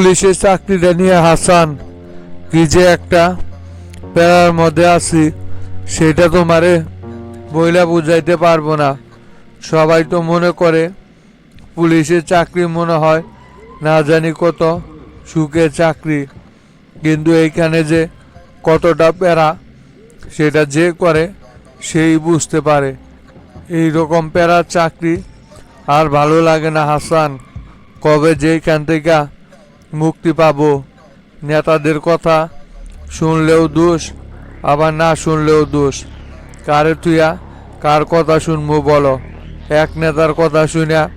পুলিশের চাকরিটা নিয়ে হাসান, কি যে একটা প্যারার মধ্যে আছি, সেটা তোমারে বইলা বুঝাইতে পারব না। সবাই তো মনে করে পুলিশের চাকরি মনে হয় না জানি কত সুখের চাকরি, কিন্তু এইখানে যে কতটা প্যারা সেটা যে করে সেই বুঝতে পারে। এই রকম প্যারার চাকরি আর ভালো লাগে না হাসান। কবে যেইখান থেকে মুক্তি পাবো। নেতাদের কথা শুনলেও দোষ, আবার না শুনলেও দোষ। কারে তুইয়া, কার কথা শুনব বলো? এক নেতার কথা শুনে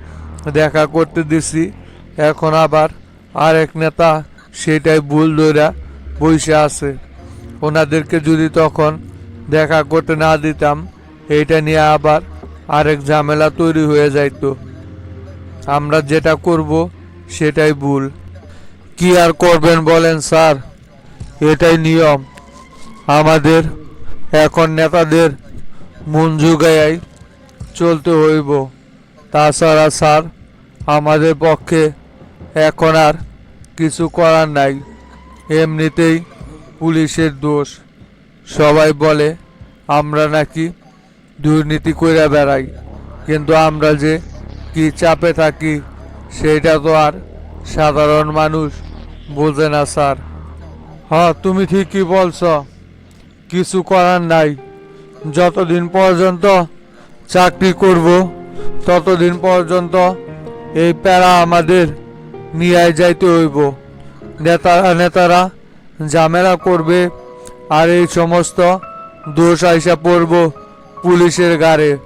দেখা করতে দিছি, এখন আবার আরেক নেতা সেটাই ভুল ধইরা বসে আছে। ওনাদেরকে যদি তখন দেখা করতে না দিতাম, এইটা নিয়ে আবার আরেক ঝামেলা তৈরি হয়ে যাইতো। আমরা যেটা করব সেটাই ভুল। কি আর করবেন বলেন, স্যার? এটাই নিয়ম। আমাদের, এখন নেতাদের মন জুগাইয়াই চলতে হইব। তাছাড়া, স্যার, আমাদের পক্ষে এখন আর কিছু করার নাই। এমনিতেই পুলিশের দোষ। সবাই বলে, আমরা নাকি দুর্নীতি কইরা বেড়াই। কিন্তু আমরা যে কি চাপে থাকি সেটা তো আর সাধারণ মানুষ বোঝে না, স্যার। হ্যাঁ তুমি ঠিকই বলছ। কিছু করার নাই। যতদিন পর্যন্ত চাকরি করব, ততদিন পর্যন্ত এই প্যারা আমাদের নিয়ে যাইতে হইব। নেতারা নেতারা ঝামেলা করবে আর এই সমস্ত দোষ আইসা পড়ব পুলিশের গাড়ে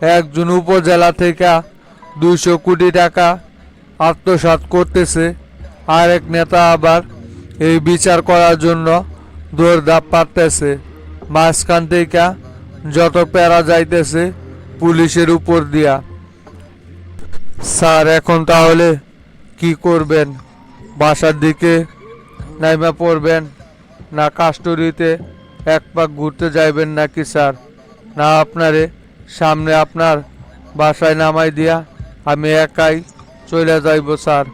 একজন উপজেলা থেকে দুইশো কোটি টাকা আত্মসাৎ করতেছে। আর এক নেতা আবার এই বিচার করার জন্য দৌড়ধাপ পারতেছে। মাঝখান থেকে যত প্যারা যাইতেছে পুলিশের উপর দিয়া। স্যার, এখন তাহলে কি করবেন? বাসার দিকে নাইমা পড়বেন না কাস্টরিতে এক পাক ঘুরতে যাইবেন নাকি স্যার? না আপনারে, সামনে আপনার বাসায় নামাই দিয়া আমি একাই চলে যাইব, স্যার।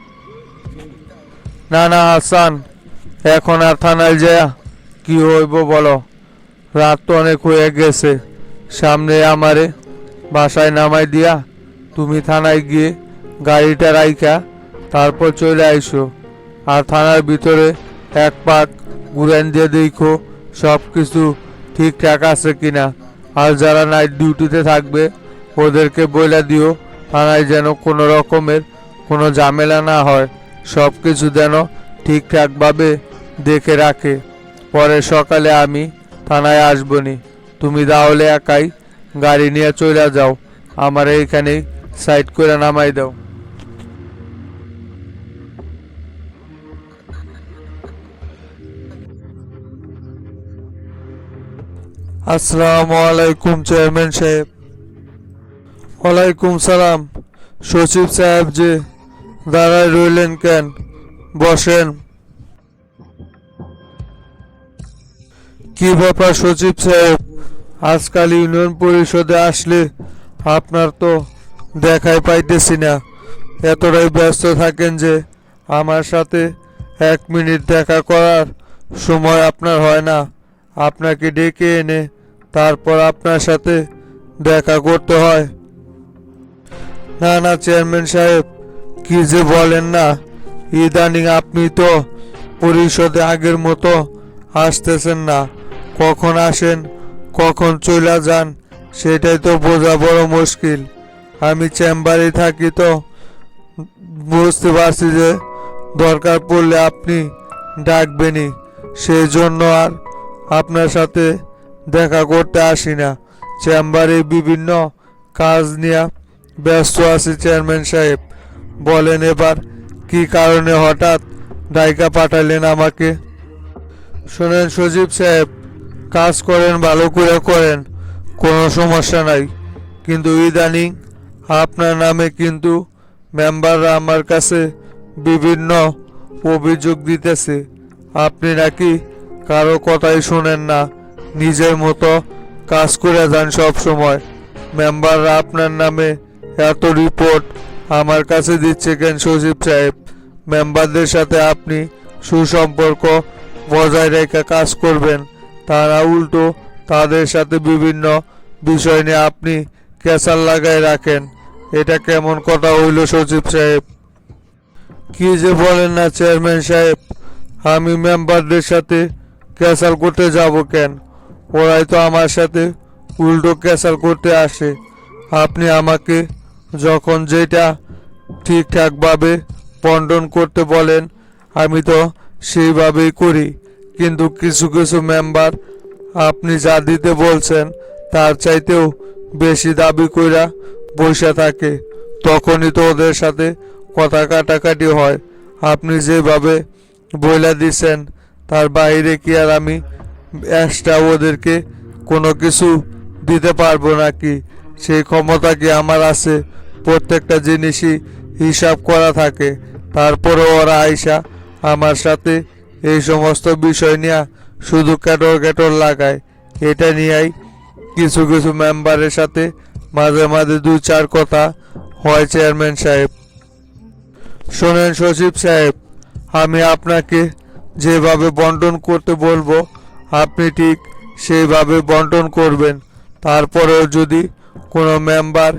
না না, হাসান, এখন আর থানায় যা কি হইব বলো? রাত তো অনেক হয়ে গেছে, সামনে আমারে বাসায় নামাই দিয়া তুমি থানায় গিয়ে গাড়িটা রাইখা, তারপর চলে আইসো। আর থানার ভিতরে এক পাক ঘুরেন দিয়ে দেখো সব কিছু ঠিকঠাক আছে কিনা। আর যারা নাইট ডিউটিতে থাকবে, ওদেরকে বইলা দিও, থানায় যেন কোনো রকমের কোনো ঝামেলা না হয়। সব কিছু যেন ঠিকঠাকভাবে দেখে রাখে। পরে সকালে আমি থানায় আসবনি। তুমি তাহলে একাই গাড়ি নিয়ে চলে যাও। আমার এইখানেই সাইড করে নামাই দাও। আসসালামু আলাইকুম চেয়ারম্যান সাহেব। ওয়ালাইকুম সালাম। সচিব সাহেব যে দাঁড়ায় রইলেন কেন? বসেন। কি ব্যাপার সচিব সাহেব? আজকাল ইউনিয়ন পরিষদে আসলে আপনার তো দেখাই পাইতেছি না। এতটাই ব্যস্ত থাকেন যে আমার সাথে এক মিনিট দেখা করার সময় আপনার হয় না। আপনাকে ডেকে এনে তারপর আপনার সাথে দেখা করতে হয়। না না, চেয়ারম্যান সাহেব কি যে বলেন না? ইদানিং আপনি তো পরিষদে আগের মতো আসতেছেন না। কখন আসেন, কখন চলে যান, সেটাই তো বোঝা বড় মুশকিল। আমি চেম্বারে থাকি তো বুঝতে পারছি যে দরকার পড়লে আপনি ডাকবেনই। সেই জন্য আর আপনার সাথে দেখা করতে আসি না। চেম্বারে বিভিন্ন কাজ নিয়ে ব্যস্ত আছি চেয়ারম্যান সাহেব। বলেন এবার, কি কারণে হঠাৎ ডাইকা পাঠালেন আমাকে? শোনেন সজীব সাহেব, কাজ করেন, ভালো করে করেন, কোনো সমস্যা নাই। কিন্তু ইদানিং আপনার নামে কিন্তু মেম্বাররা আমার কাছে বিভিন্ন অভিযোগ দিতেছে। আপনি নাকি কারও কথাই শোনেন না, নিজের মতো কাজ করে যান সব সময় মেম্বাররা আপনার নামে এত রিপোর্ট আমার কাছে দিচ্ছে কেন সচিব সাহেব? মেম্বারদের সাথে আপনি সুসম্পর্ক বজায় রেখে কাজ করবেন। তারা উল্টো তাদের সাথে বিভিন্ন বিষয় নিয়ে আপনি ক্যাসাল লাগায় রাখেন। এটা কেমন কথা হইল সচিব সাহেব? কি যে বলেন না চেয়ারম্যান সাহেব, আমি মেম্বারদের সাথে ক্যাসাল করতে যাব কেন? ওরাই তো আমার সাথে উল্টো ক্যাসাল করতে আসে। আপনি আমাকে যখন যেটা ঠিকঠাকভাবে বন্টন করতে বলেন, আমি তো সেইভাবেই করি। কিন্তু কিছু কিছু মেম্বার আপনি যা দিতে বলছেন, তার চাইতেও বেশি দাবি কইরা বসে থাকে। তখনই তো ওদের সাথে কথা কাটাকাটি হয়। আপনি যেভাবে বইলা দিছেন, তার বাইরে কি আর আমি এক্সট্রা ওদেরকে কোনো কিছু দিতে পারব নাকি? সেই ক্ষমতা কি আমার আছে? প্রত্যেকটা জিনিসই হিসাব করা থাকে। তারপরে ওরা আইসা আমার সাথে এই সমস্ত বিষয় নিয়ে শুধু ক্যাটর ক্যাটর লাগায়। এটা নিয়েই কিছু কিছু মেম্বারের সাথে মাঝে মাঝে দু চার কথা হয় চেয়ারম্যান সাহেব। শোনেন সচিব সাহেব, আমি আপনাকে যেভাবে বন্টন করতে বলব, আপনি ঠিক সেইভাবে বন্টন করবেন। তারপরেও যদি কোনো মেম্বার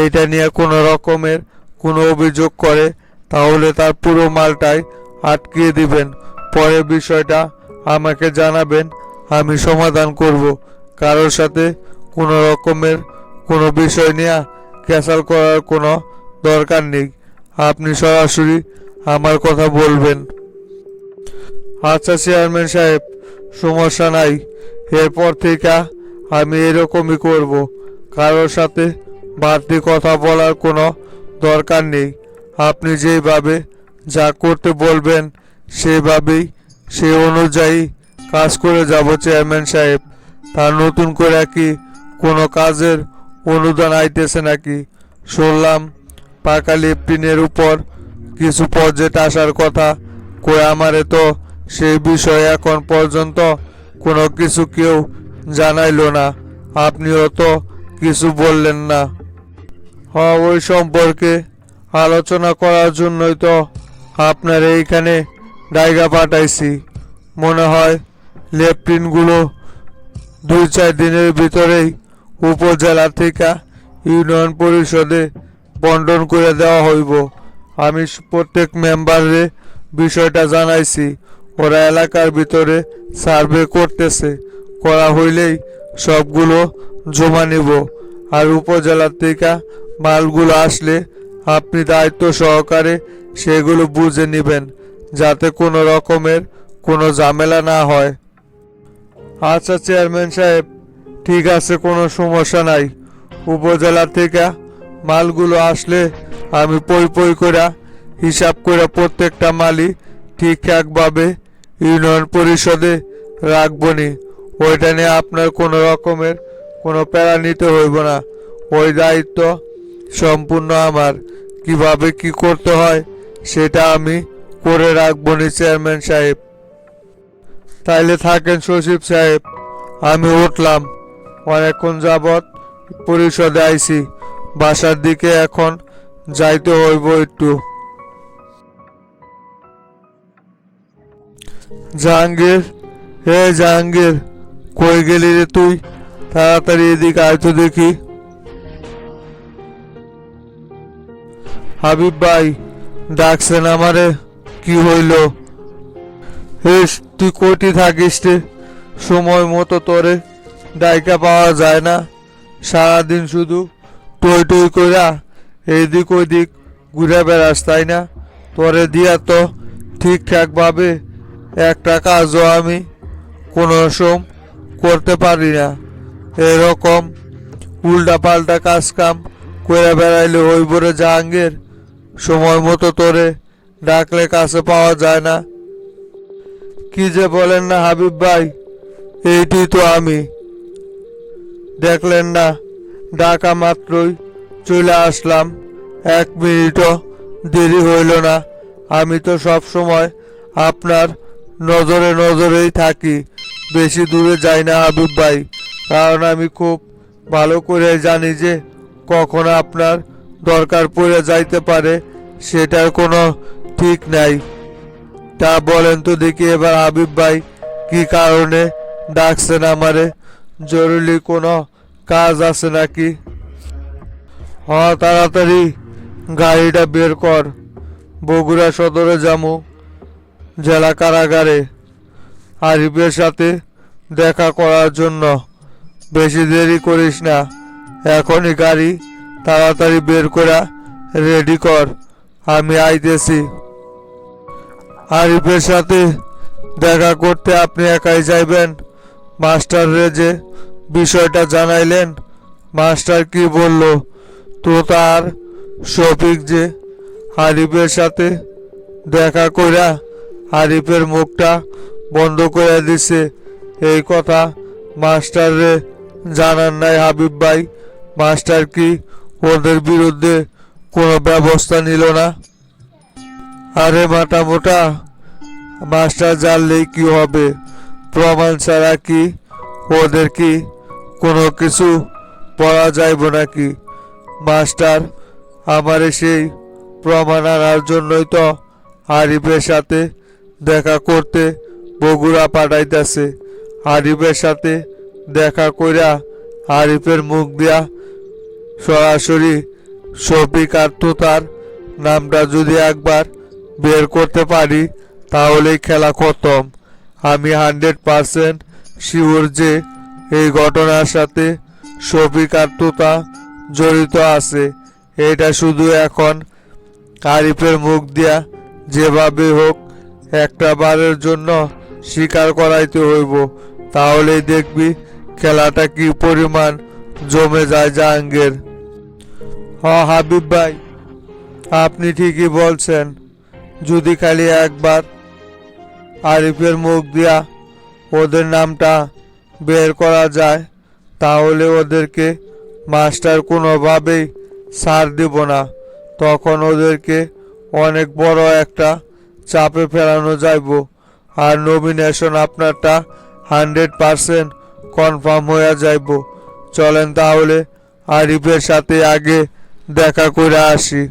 এইটা নিয়ে কোনো রকমের কোনো অভিযোগ করে, তাহলে তার পুরো মালটাই আটকিয়ে দিবেন। পরে বিষয়টা আমাকে জানাবেন, আমি সমাধান করব। কারোর সাথে কোনো রকমের কোনো বিষয় নিয়ে ক্যাসাল করার কোনো দরকার নেই। আপনি সরাসরি আমার কথা বলবেন। আচ্ছা চেয়ারম্যান সাহেব, সমস্যা নাই। এরপর থেকে আমি এরকমই করব। কারোর সাথে বাড়তি কথা বলার কোনো দরকার নেই। আপনি যেভাবে যা করতে বলবেন, সেভাবেই, সে অনুযায়ী কাজ করে যাব চেয়ারম্যান সাহেব। তার নতুন করে কি কোনো কাজের অনুদান আইতেছে নাকি? শুনলাম, পাকা লিফটিনের উপর কিছু প্রজেক্ট আসার কথা। কই আমারে তো সেই বিষয়ে এখন পর্যন্ত কোনো কিছু কেউ জানাইলো না। আপনিও তো কিছু বললেন না। হ্যাঁ ওই সম্পর্কে আলোচনা করার জন্যই তো আপনার এইখানে জায়গা পাঠাইছি। মনে হয় লেফটিনগুলো দুই চার দিনের ভিতরেই উপজেলা থেকে ইউনিয়ন পরিষদে বন্টন করে দেওয়া হইব। আমি প্রত্যেক মেম্বারে বিষয়টা জানাইছি। ওরা এলাকার ভিতরে সার্ভে করতেছে। করা হইলেই সবগুলো জমা নিব আর উপজেলার থেকে মালগুলো আসলে আপনি দায়িত্ব সহকারে সেগুলো বুঝে নেবেন যাতে কোনো রকমের কোনো ঝামেলা না হয়। আচ্ছা চেয়ারম্যান সাহেব, ঠিক আছে, কোনো সমস্যা নাই। উপজেলা থেকে মালগুলো আসলে আমি পই পই করে হিসাব করে প্রত্যেকটা মালই ঠিকঠাকভাবে ইউনিয়ন পরিষদে রাখবনি ওইটা নিয়ে আপনার কোনো রকমের কোনো প্যারা নিতে হইব না। ওই দায়িত্ব সম্পূর্ণ আমার। কীভাবে কি করতে হয়, সেটা আমি করে রাখবনি চেয়ারম্যান সাহেব। তাইলে থাকেন সচিব সাহেব। আমি উঠলাম। অনেকক্ষণ যাবৎ পরিষদে আইছি। বাসার দিকে এখন যাইতে হইব একটু। জাহাঙ্গীর, হে জাহাঙ্গীর! কই গেলি রে তুই? তাড়াতাড়ি এদিকে আয় তো দেখি। হাবিব ভাই, ডাকছেন আমারে। কি হইল? হেস তুই কোটি থাকিস রে? সময় মতো তোরে ডাইকা পাওয়া যায় না। সারাদিন শুধু টই টই কইরা এদিক ওইদিক ঘুরে বেড়াস, তাই না? তোরে দিয়া তো ঠিকঠাকভাবে একটা কাজও আমি কোনো সম করতে পারি না। এরকম উল্টা পাল্টা কাজ কাম করে বেড়াইলে হইব রে জাহাঙ্গীর, সময় মতো তোরে ডাকলে কাছে পাওয়া যায় না। কি যে বলেন না হাবিব ভাই এইটি তো আমি। দেখলেন না, ডাকা মাত্রই চলে আসলাম। এক মিনিটও দেরি হইল না। আমি তো সব সময় আপনার নজরে নজরেই থাকি। বেশি দূরে যাই না, হাবিব ভাই। কারণ আমি খুব ভালো করে জানি যে কখন আপনার দরকার পড়ে যাইতে পারে, সেটার কোনো ঠিক নাই। তা বলেন তো দেখি এবার হাবিব ভাই কি কারণে ডাকছেন আমারে? জরুরি কোনো কাজ আছে নাকি? হ তাড়াতাড়ি গাড়িটা বের কর। বগুড়া সদরে যামু, জেলা কারাগারে। আরিফের সাথে দেখা করার জন্য বেশি দেরি করিস না। এখনই গাড়ি তাড়াতাড়ি বের করা রেডি কর। আমি আইতেছি। আরিফের সাথে দেখা করতে আপনি একাই যাইবেন। মাস্টাররে যে বিষয়টা জানাইলেন। মাস্টার কি বলল? তো তার শফিক যে আরিফের সাথে দেখা কইরা আরিফের মুখটা বন্ধ করে দিছে। এই কথা মাস্টাররে জানান নাই হাবিব ভাই। মাস্টার কি ওদের বিরুদ্ধে কোনো ব্যবস্থা নিল না? আরে মাটা মোটা, মাস্টার জানলেই কি হবে? প্রমাণ ছাড়া কি ওদের কি কোনো কিছু পড়া যাইব নাকি? মাস্টার, আমারে সেই প্রমাণ আনার জন্যই তো আরিফের সাথে দেখা করতে বগুড়া পাঠাইতেছে। আরিফের সাথে দেখা কইরা আরিফের মুখ দিয়া সরাসরি শফিক আর তোতার নামটা যদি একবার বের করতে পারি, তাহলেই খেলা খতম। আমি হান্ড্রেড পারসেন্ট শিওর যে এই ঘটনার সাথে শফিক আর জড়িত আছে। এটা শুধু এখন আরিফের মুখ দিয়া যেভাবে হোক, একটা বারের জন্য স্বীকার করাইতে হইব, তাহলেই দেখবি খেলাটা কি পরিমাণ জমে যায় জাহাঙ্গীর। হ হাবিব ভাই, আপনি ঠিকই বলছেন, যদি খালি একবার আরিফের মুখ দিয়া ওদের নামটা বের করা যায়, তাহলে ওদেরকে মাস্টার কোনোভাবেই ছাড় দিব না। তখন ওদেরকে অনেক বড় একটা চাপে ফেলানো যাইব। আর নমিনেশন আপনারটা হান্ড্রেড পারসেন্ট কনফার্ম হয়ে যাইব। চলেন তাহলে আরিফের সাথে আগে দেখা করে আসি।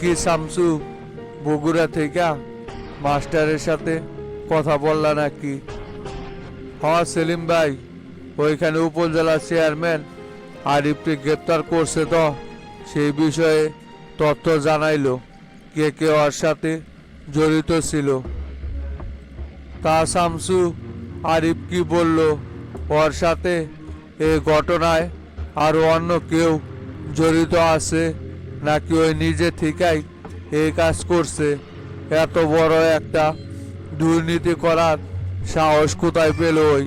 কি শামসু, বগুড়া থেকে মাস্টারের সাথে কথা বললা নাকি? হ্যাঁ সেলিম ভাই, ওইখানে উপজেলা চেয়ারম্যান আরিফকে গ্রেপ্তার করছে তো। সেই বিষয়ে তথ্য জানাইলো কে কে ওর সাথে জড়িত ছিল। তা শামসু আরিফ কি বলল? ওর সাথে এ ঘটনায় আরও অন্য কেউ জড়িত আছে নাকি ওই নিজে থেকেই এই কাজ করছে? এত বড় একটা দুর্নীতি করার সাহস কোথায় পেল ওই?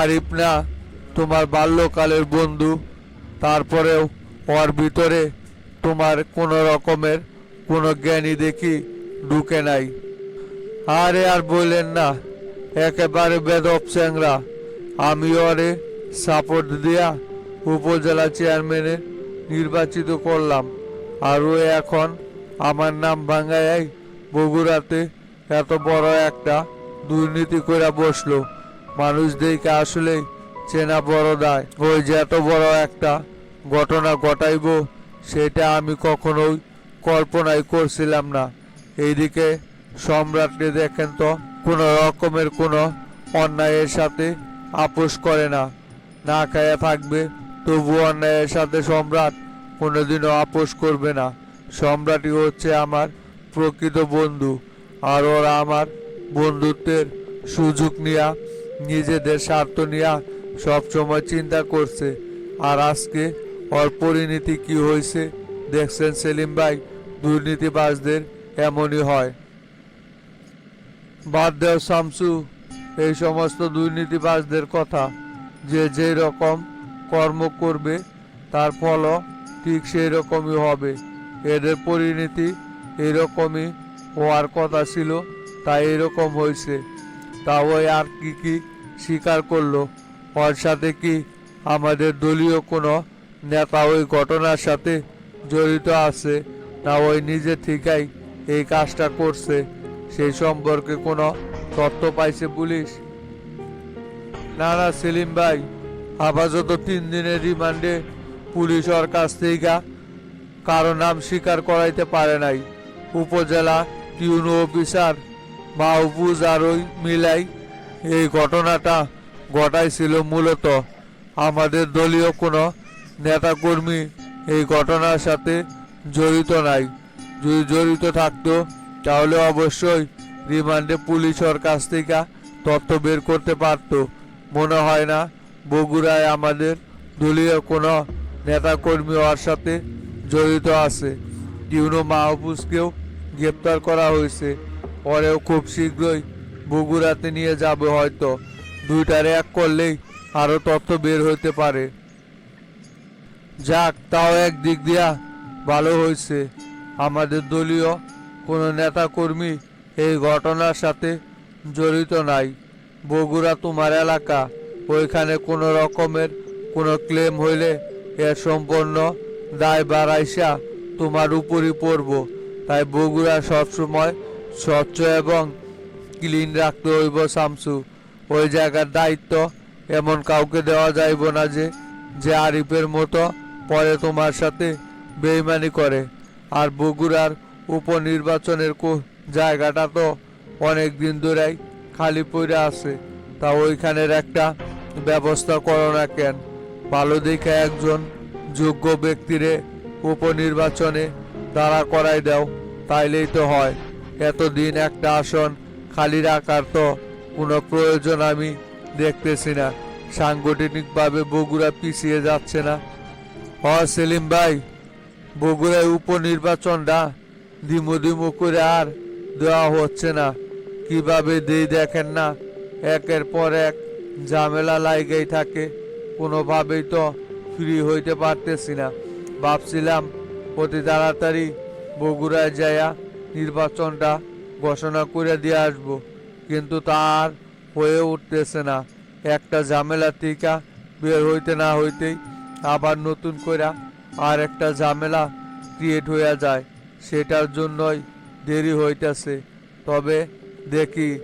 আরিফ না তোমার বাল্যকালের বন্ধু, তারপরেও ওর ভিতরে তোমার কোনো রকমের কোনো জ্ঞানী দেখি ঢুকে নাই। আরে আর বললেন না, একেবারে বেদব চ্যাংরা। আমি ওরে সাপোর্ট দিয়া উপজেলা চেয়ারম্যানে নির্বাচিত করলাম। আর ও এখন আমার নাম ভাঙ্গাই বগুড়াতে এত বড় একটা দুর্নীতি করে বসল। মানুষ দেখে আসলে চেনা বড় দায়। ওই যে এত বড় একটা ঘটনা ঘটাইব, সেটা আমি কখনোই কল্পনাই করছিলাম না। এইদিকে সম্রাটকে দেখেন তো, কোনো রকমের কোনো অন্যায়ের সাথে আপোষ করে না। না খায়া থাকবে, তবু অন্যায়ের সাথে সম্রাট কোনোদিনও আপোষ করবে না। সম্রাটই হচ্ছে আমার প্রকৃত বন্ধু, আর ওরা আমার বন্ধুত্বের সুযোগ নিয়া, নিজেদের স্বার্থ নিয়া সবসময় চিন্তা করছে। আর আজকে ওর পরিণতি কি হয়েছে? দেখছেন সেলিম ভাই, দুর্নীতিবাজদের এমনই হয়। বাদ দেও শামসু, এই সমস্ত দুর্নীতিবাজদের কথা। যে যে রকম কর্ম করবে, তার ফলও ঠিক সেই রকমই হবে। এদের পরিণতি এরকমই হওয়ার কথা ছিল, তাই এরকম হয়েছে। তা ওই আর কি কি স্বীকার করল? ওর সাথে কি আমাদের দলীয় কোনো নেতা ওই ঘটনার সাথে জড়িত আছে। না ওই নিজে থেকেই এই কাজটা করছে। সেই সম্পর্কে কোনো তথ্য পাইছে পুলিশ? না না সেলিম ভাই, আপাতত তিন দিনের রিমান্ডে পুলিশ ওর কাছ থেকে কারও নাম স্বীকার করাইতে পারে নাই। উপজেলা টিউনো অফিসার মাহবুজ আর ওই মিলাই এই ঘটনাটা ঘটাইছিল মূলত। আমাদের দলীয় কোনো নেতাকর্মী এই ঘটনার সাথে জড়িত নাই। যদি জড়িত থাকতো, তাহলে অবশ্যই রিমান্ডে পুলিশ ওর কাছ থেকে তথ্য বের করতে পারতো। মনে হয় না বগুড়ায় আমাদের দলীয় কোনো নেতাকর্মী ওর সাথে জড়িত আছে। টিউনো মাহফুজকেও গ্রেপ্তার করা হয়েছে। পরেও খুব শীঘ্রই বগুড়াতে নিয়ে যাবে হয়তো। দুইটার এক করলেই আরও তথ্য বের হতে পারে। যাক, তাও এক দিক দিয়া ভালো হয়েছে। আমাদের দলীয় কোনো নেতাকর্মী এই ঘটনার সাথে জড়িত নাই। বগুড়া তোমার এলাকা, ওইখানে কোনো রকমের কোনো ক্লেম হইলে এর সম্পূর্ণ দায় বাড়াইসা তোমার উপরই পড়ব। তাই বগুড়া সবসময় স্বচ্ছ এবং ক্লিন রাখতে হইব শামসু। ওই জায়গার দায়িত্ব এমন কাউকে দেওয়া যাইব না যে যে আরিফের মতো পরে তোমার সাথে বেইমানি করে। আর বগুড়ার উপনির্বাচনের জায়গাটা তো অনেক দিন ধরেই খালি পড়ে আছে। তা ওইখানের একটা ব্যবস্থা করো না কেন? ভালো দেখে একজন যোগ্য ব্যক্তিরে উপনির্বাচনে দাঁড়া করাই দাও, তাইলেই তো হয়। এতদিন একটা আসন খালি রাখার তো কোনো প্রয়োজন আমি দেখতেছি না। সাংগঠনিকভাবে বগুড়া পিছিয়ে যাচ্ছে না। হ সেলিম ভাই, বগুড়ায় উপনির্বাচনটা দিমু দিমু করে আর দেওয়া হচ্ছে না। কীভাবে দেই দেখেন না, একের পর এক ঝামেলা লাইগেই থাকে। কোনোভাবেই তো ফ্রি হইতে পারতেছি না। ভাবছিলাম অতি তাড়াতাড়ি বগুড়ায় যাইয়া নির্বাচনটা ঘোষণা করে দিয়ে আসব, কিন্তু তার হয়ে উঠতেছে না। একটা ঝামেলা টিকা বের হইতে না হইতেই আবার নতুন করে আর একটা ঝামেলা ক্রিয়েট হইয়া যায়। সেটার জন্যই দেরি হইতেছে। তবে দেখি,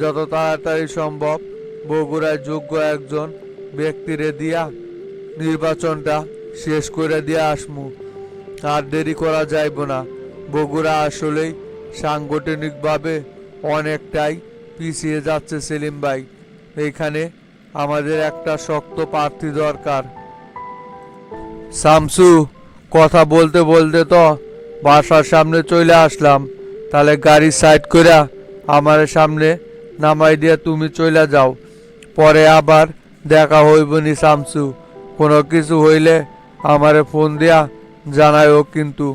যত তাড়াতাড়ি সম্ভব বগুড়ায় যোগ্য একজন ব্যক্তিরে দিয়া নির্বাচনটা শেষ করে দিয়ে আসমু। আর দেরি করা যাইব না। বগুড়া আসলেই সাংগঠনিকভাবে অনেকটাই পিছিয়ে যাচ্ছে সেলিম ভাই। এইখানে আমাদের একটা শক্ত প্রার্থী দরকার। শামসু কথা বলতে বলতে তো বাসার সামনে চলে আসলাম। তাহলে গাড়ি সাইড করে আমার সামনে নামাই দিয়ে তুমি চলে যাও। পরে আবার দেখা হইব নি শামসু কোনো কিছু হইলে আমারে ফোন দিয়া জানাইও কিন্তু।